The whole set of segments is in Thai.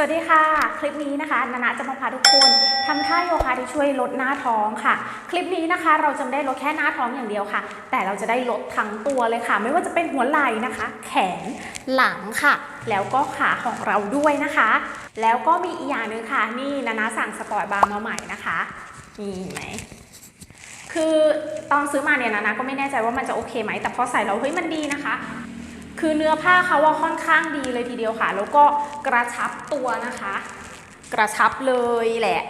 วัสดีค่ะ คลิปนี้นะคะนานาจะมาพาทุกคนทำท่าโยคะที่ช่วยลดหน้าท้องค่ะ คลิปนี้นะคะ เราจะไม่ได้ลดแค่หน้าท้องอย่างเดียวค่ะ แต่เราจะได้ลดทั้งตัวเลยค่ะ ไม่ว่าจะเป็นหัวไหล่นะคะ แขนหลังค่ะ แล้วก็ขาของเราด้วยนะคะ แล้วก็มีอีกอย่างนึงค่ะ นี่นานาสั่งสปอร์ตบาร์มาใหม่นะคะนี่เห็นไหมคือตอนซื้อมาเนี่ยนานาก็ไม่แน่ใจว่ามันจะโอเคไหมแต่พอใส่แล้วเฮ้ยมันดีนะคะ คือเนื้อผ้าเขาว่าค่อนข้างดีเลยทีเดียวค่ะ แล้วก็กระชับตัวนะคะ กระชับเลยแหละ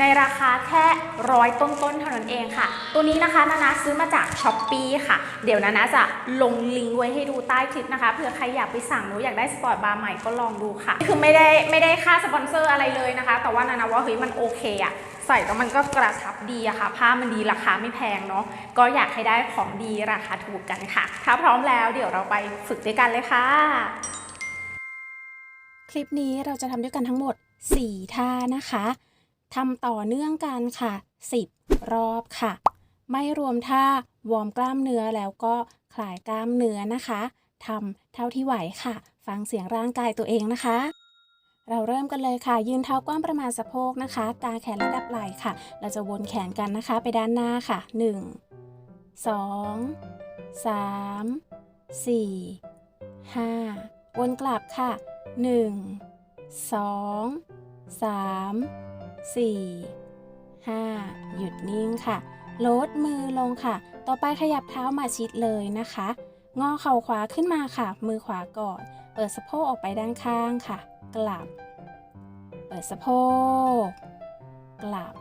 ในราคาแค่ร้อยต้นๆเท่านั้นเองค่ะ ตัวนี้นะคะนานาซื้อมาจากช้อปปีค่ะ เดี๋ยวนานาจะลงลิงก์ไว้ให้ดูใต้คลิปนะคะเผื่อใครอยากไปสั่งหรืออยากได้สปอร์ตบาร์ใหม่ก็ลองดูค่ะ คือไม่ได้ไม่ได้ค่าสปอนเซอร์อะไรเลยนะคะ แต่ว่านานาว่าเฮ้ยมันโอเคอะ ใส่แล้วมันก็กระชับดีอะค่ะ ผ้ามันดีราคาไม่แพงเนาะก็อยากให้ได้ของดีราคาถูกกันค่ะ ถ้าพร้อมแล้วเดี๋ยวเราไปฝึกด้วยกันเลยค่ะ คลิปนี้เราจะทำด้วยกันทั้งหมด 4 ท่านะคะทำต่อเนื่องกันค่ะ 10 รอบค่ะ ไม่รวมท่าวอร์มกล้ามเนื้อแล้วก็คลายกล้ามเนื้อนะคะทำเท่าที่ไหวค่ะ ฟังเสียงร่างกายตัวเองนะคะ เราเริ่มกันเลยค่ะ ยืนเท้ากว้างประมาณสะโพกนะคะ กางแขนระดับไหล่ค่ะ เราจะวนแขนกันนะคะ ไปด้านหน้าค่ะ 1 2 3 4 5 วนกลับค่ะ 1 2 3 4 5 หยุดนิ่งค่ะ ลดมือลงค่ะ ต่อไปขยับเท้ามาชิดเลยนะคะ งอเข่าขวาขึ้นมาค่ะ มือขวาก่อน เปิดสะโพกออกไปด้านข้างค่ะ กลับ เปิดสะโพก กลับ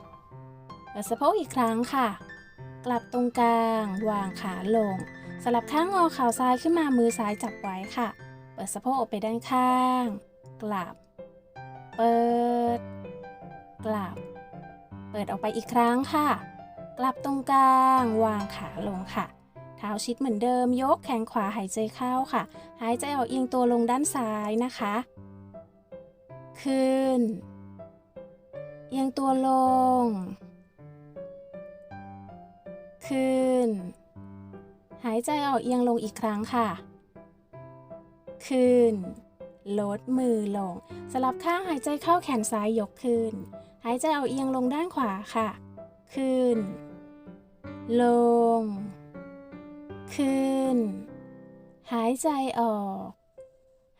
เปิดสะโพกอีกครั้งค่ะ กลับตรงกลาง วางขาลง สลับข้างงอเข่าซ้ายขึ้นมา มือซ้ายจับไว้ค่ะ เปิดสะโพกออกไปด้านข้าง กลับ เปิด กลับ เปิดออกไปอีกครั้งค่ะ กลับตรงกลาง วางขาลงค่ะ เท้าชิดเหมือนเดิม ยกแขนขวาหายใจเข้าค่ะ หายใจออกเอียงตัวลงด้านซ้ายนะคะ ขึ้น เอียงตัวลง ขึ้น หายใจออกเอียงลงอีกครั้งค่ะ ขึ้น ลดมือลง สลับข้างหายใจเข้าแขนซ้ายยกขึ้น หายใจออกเอียงลงด้านขวาค่ะ ขึ้น ลง ขึ้น หายใจออก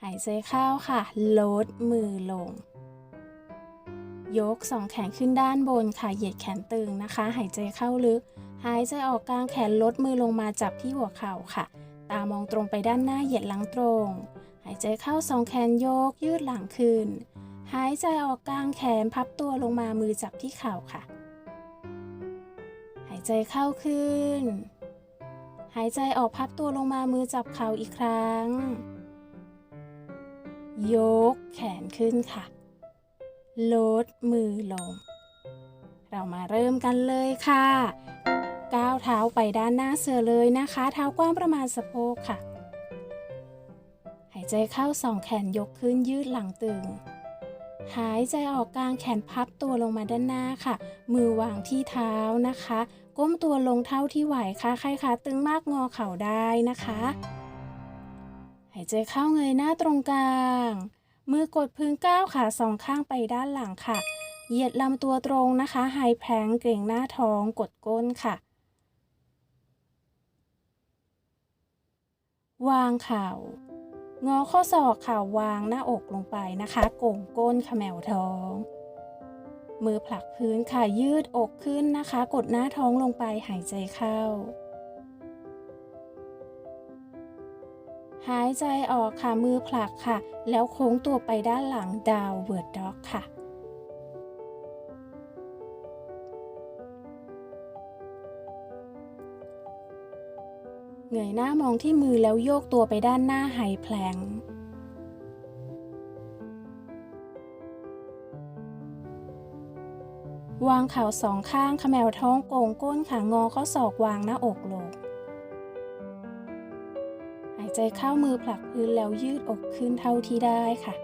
หายใจเข้าค่ะ ลดมือลง ยกสองแขนขึ้นด้านบนค่ะ เหยียดแขนตึงนะคะ หายใจเข้าลึก หายใจออกกลางแขนลดมือลงมาจับที่หัวเข่าค่ะ ตามองตรงไปด้านหน้าเหยียดหลังตรง หายใจเข้าสองแขนยกยืดหลังขึ้น หายใจออกกลางแขนพับตัวลงมามือจับที่เข่าค่ะ หายใจเข้าขึ้น หายใจออกพับตัวลงมามือจับเข่าอีกครั้ง ยกแขนขึ้นค่ะ ลดมือลง เรามาเริ่มกันเลยค่ะ ก้าวเท้าไปด้านหน้าเสือเลยนะคะ เท้ากว้างประมาณสะโพกค่ะ หายใจเข้าสองแขนยกขึ้นยืดหลังตึง หายใจออกกลางแขนพับตัวลงมาด้านหน้าค่ะ มือวางที่เท้านะคะ ก้มตัวลงเท่าที่ไหวค่ะใครขาตึงมากงอเข่าได้นะคะ หายใจเข้าเงยหน้าตรงกลาง มือกดพื้นก้าวขาสองข้างไปด้านหลังค่ะ เหยียดลำตัวตรงนะคะไฮแพลงเกร็งหน้าท้องกดก้นค่ะ วางเข่างอข้อศอกค่ะวางหน้าอกลงไปนะคะโก่งก้นขมวท้อง มือผลักพื้นค่ะยืดอกขึ้นนะคะ กดหน้าท้องลงไปหายใจเข้า หายใจออกค่ะมือผลักค่ะ แล้วโค้งตัวไปด้านหลังดาวเวิร์ดด็อกค่ะเงยหน้ามองที่มือแล้วโยกตัวไปด้านหน้าไฮแพลง วางเข่าสองข้างขมวท้องโก่งก้นขางอข้อศอกวางหน้าอกลง หายใจเข้ามือผลักพื้นแล้วยืดอกขึ้นเท่าที่ได้ค่ะ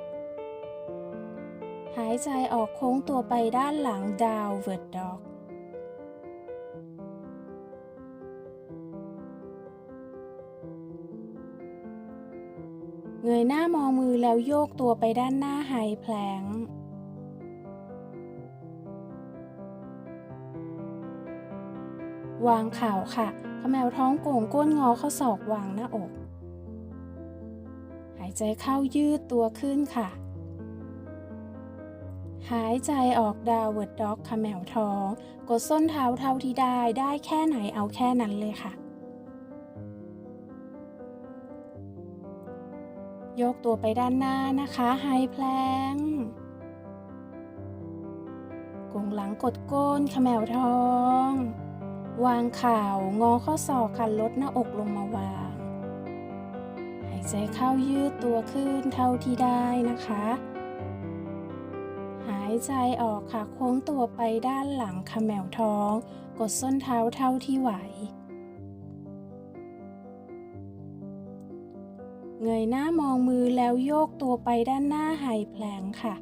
หายใจออกโค้งตัวไปด้านหลังดาวเวิร์ดด็อกเงยหน้ามองมือแล้วโยกตัวไปด้านหน้าไฮแพลง วางเข่าค่ะขมวท้องโก่งก้นงอเข้าศอกวางหน้าอก หายใจเข้ายืดตัวขึ้นค่ะ หายใจออกดาวเวิร์ดด็อกขมวท้อง กดส้นเท้าเท่าที่ได้ได้แค่ไหนเอาแค่นั้นเลยค่ะ ยกตัวไปด้านหน้านะคะไฮแพลงกงหลังกดก้นขมวท้อง วางข่างอข้อศอกค่ะลดหน้าอกลงมาวาง หายใจเข้ายืดตัวขึ้นเท่าที่ได้นะคะ หายใจออกค่ะโค้งตัวไปด้านหลังขมวท้อง กดส้นเท้าเท่าที่ไหว เงยหน้ามองมือแล้วโยกตัวไปด้านหน้าไฮแพลงค่ะ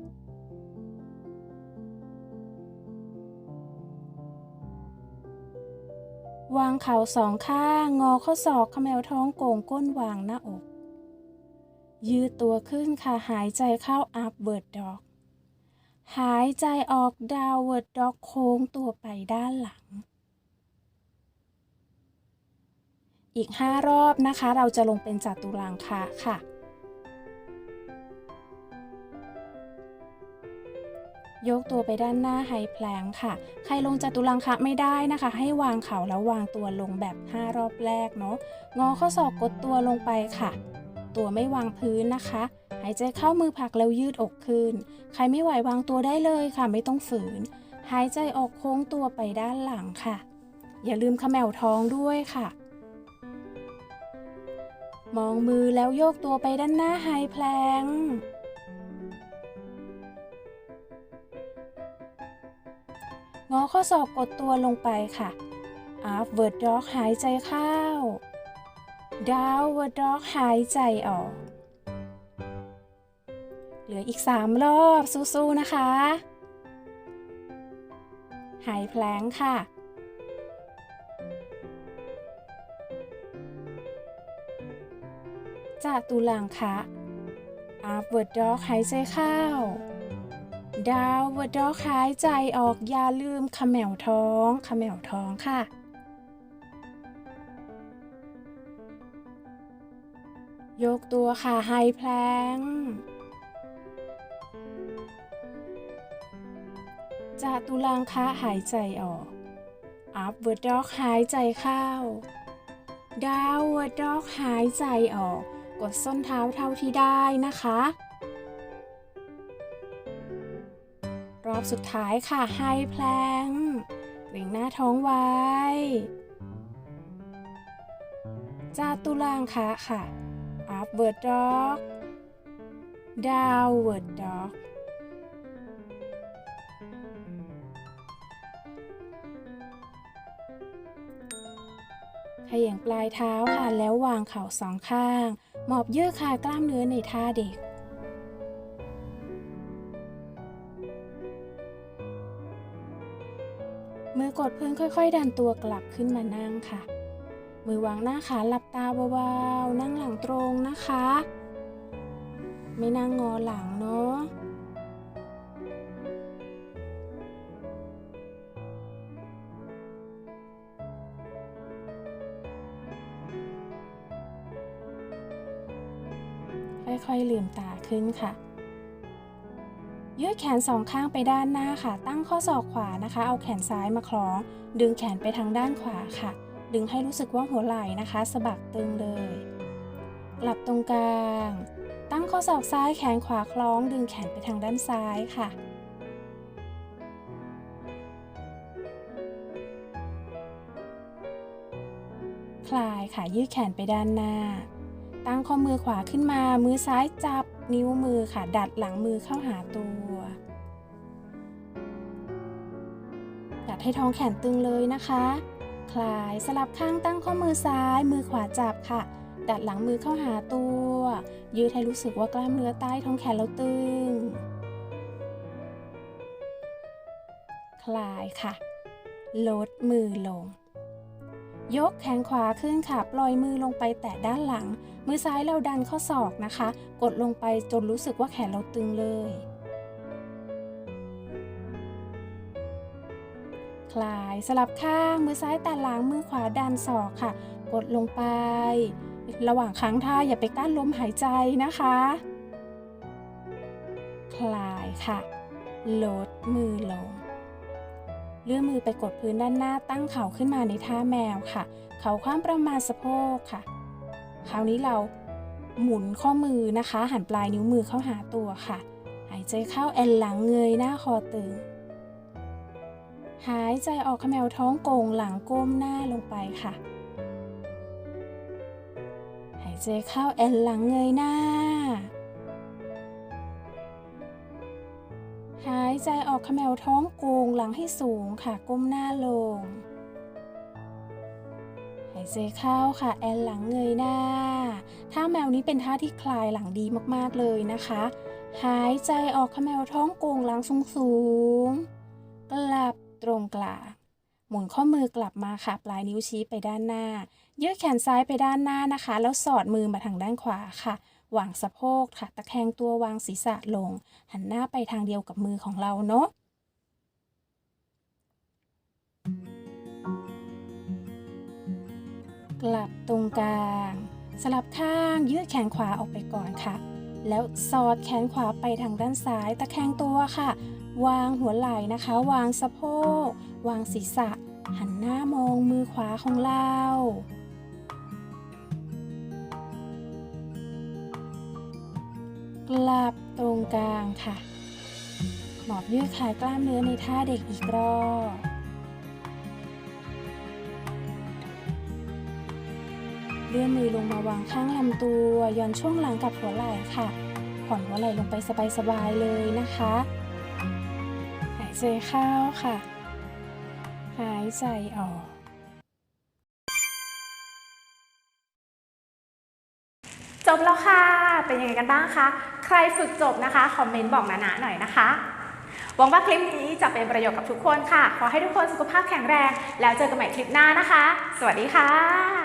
วางเข่าสองข้าง งอข้อศอกขมวท้องโก่งก้นวางหน้าอก ยืดตัวขึ้นค่ะหายใจเข้า upward dog หายใจออก downward dog โค้งตัวไปด้านหลัง อีก 5 รอบนะคะ เราจะลงเป็นจัตุรังคะค่ะ ยกตัวไปด้านหน้าไฮแพลงค่ะ ใครลงจัตุรังคะไม่ได้นะคะ ให้วางเข่าแล้ววางตัวลงแบบ 5 รอบแรกเนาะ งอข้อศอกกดตัวลงไปค่ะ ตัวไม่วางพื้นนะคะ หายใจเข้ามือผักแล้วยืดอกขึ้น ใครไม่ไหววางตัวได้เลยค่ะ ไม่ต้องฝืน หายใจออกโค้งตัวไปด้านหลังค่ะ อย่าลืมขมวท้องด้วยค่ะ มองมือแล้วโยกตัวไปด้านหน้าไฮแพลง งอข้อศอกกดตัวลงไปค่ะ upward dog หายใจเข้า downward dog หายใจออก เหลืออีก 3 รอบสู้ๆนะคะไฮแพลงค่ะจากตุลังคะ upward dog หายใจเข้า downward dog หายใจออกอย่าลืมขมวท้องขมวท้องค่ะ ยกตัวค่ะไฮแพลงจากตุลังคะหายใจออก upward dog หายใจเข้า downward dog หายใจออก กดส้นเท้าเท่าที่ได้นะคะ อบสุดท้ายค่ะไฮแพลงเกรงหน้าท้องไว้จาตุลางคะค่ะ upward dog downward dog ขย่งปลายเท้าค่ะแล้ววางเข่าสองข้าง หมอบเยืดคายกล้ามเนื้อในท่าเด็ก มือกดพื้นค่อยๆ ดันตัวกลับขึ้นมานั่งค่ะ มือวางหน้าขาหลับตาเบาๆ นั่งหลังตรงนะคะ ไม่นั่งงอหลังเนาะค่อยๆลืมตาขึ้นค่ะ ยืดแขนสองข้างไปด้านหน้าค่ะ ตั้งข้อศอกขวานะคะ เอาแขนซ้ายมาคล้อง ดึงแขนไปทางด้านขวาค่ะ ดึงให้รู้สึกว่าหัวไหล่นะคะสะบักตึงเลย กลับตรงกลาง ตั้งข้อศอกซ้ายแขนขวาคล้อง ดึงแขนไปทางด้านซ้ายค่ะคลายค่ะยืดแขนไปด้านหน้า ตั้งข้อมือขวาขึ้นมา มือซ้ายจับ นิ้วมือค่ะ ดัดหลังมือเข้าหาตัว ดัดให้ท้องแขนตึงเลยนะคะ คลายสลับข้างตั้งข้อมือซ้าย มือขวาจับค่ะ ดัดหลังมือเข้าหาตัว ยืดให้รู้สึกว่ากล้ามเนื้อใต้ท้องแขนเราตึง คลายค่ะ ลดมือลง ยกแขนขวาขึ้นค่ะ ปล่อยมือลงไปแตะด้านหลัง มือซ้ายเราดันข้อศอกนะคะ กดลงไปจนรู้สึกว่าแขนเราตึงเลย คลายสลับข้าง มือซ้ายแตะหลัง มือขวาดันศอกค่ะ กดลงไป ระหว่างครั้งท่าอย่าไปกั้นลมหายใจนะคะ คลายค่ะ ลดมือลง เลื่อนมือไปกดพื้นด้านหน้าตั้งเข่าขึ้นมาในท่าแมวค่ะ เข่าคว้างประมาณสะโพกค่ะ คราวนี้เราหมุนข้อมือนะคะ หันปลายนิ้วมือเข้าหาตัวค่ะ หายใจเข้าแอนหลังเงยหน้าคอตึง หายใจออกขมวท้องโก่งหลังก้มหน้าลงไปค่ะ หายใจเข้าแอนหลังเงยหน้า ใจออกขมวท้องโกงหลังให้สูงค่ะก้มหน้าลง หายใจเข้าค่ะแอนหลังเงยหน้า ท่าแมวนี้เป็นท่าที่คลายหลังดีมากๆเลยนะคะ หายใจออกขมวท้องโกงหลังสูงสูงๆกลับตรงกลางหมุนข้อมือกลับมาค่ะ ปลายนิ้วชี้ไปด้านหน้า ยืดแขนซ้ายไปด้านหน้านะคะ แล้วสอดมือมาทางด้านขวาค่ะ วางสะโพกค่ะ ตะแคงตัววางศีรษะลง หันหน้าไปทางเดียวกับมือของเราเนาะกลับตรงกลาง สลับข้างยืดแขนขวาออกไปก่อนค่ะ แล้วสอดแขนขวาไปทางด้านซ้าย ตะแคงตัวค่ะ วางหัวไหล่นะคะ วางสะโพก วางศีรษะ หันหน้ามองมือขวาของเรา กลับตรงกลางค่ะ หมอบยืดคลายกล้ามเนื้อในท่าเด็กอีกรอบเลื่อนมือลงมาวางข้างลำตัวย่อนช่วงหลังกับหัวไหล่ค่ะ ผ่อนหัวไหล่ลงไปสบายๆเลยนะคะ หายใจเข้าค่ะ หายใจออก จบแล้วค่ะ เป็นยังไงกันบ้างคะ ใครฝึกจบนะคะ คอมเมนต์บอกนานาหน่อยนะคะ หวังว่าคลิปนี้จะเป็นประโยชน์กับทุกคนค่ะ ขอให้ทุกคนสุขภาพแข็งแรง แล้วเจอกันใหม่คลิปหน้านะคะ สวัสดีค่ะ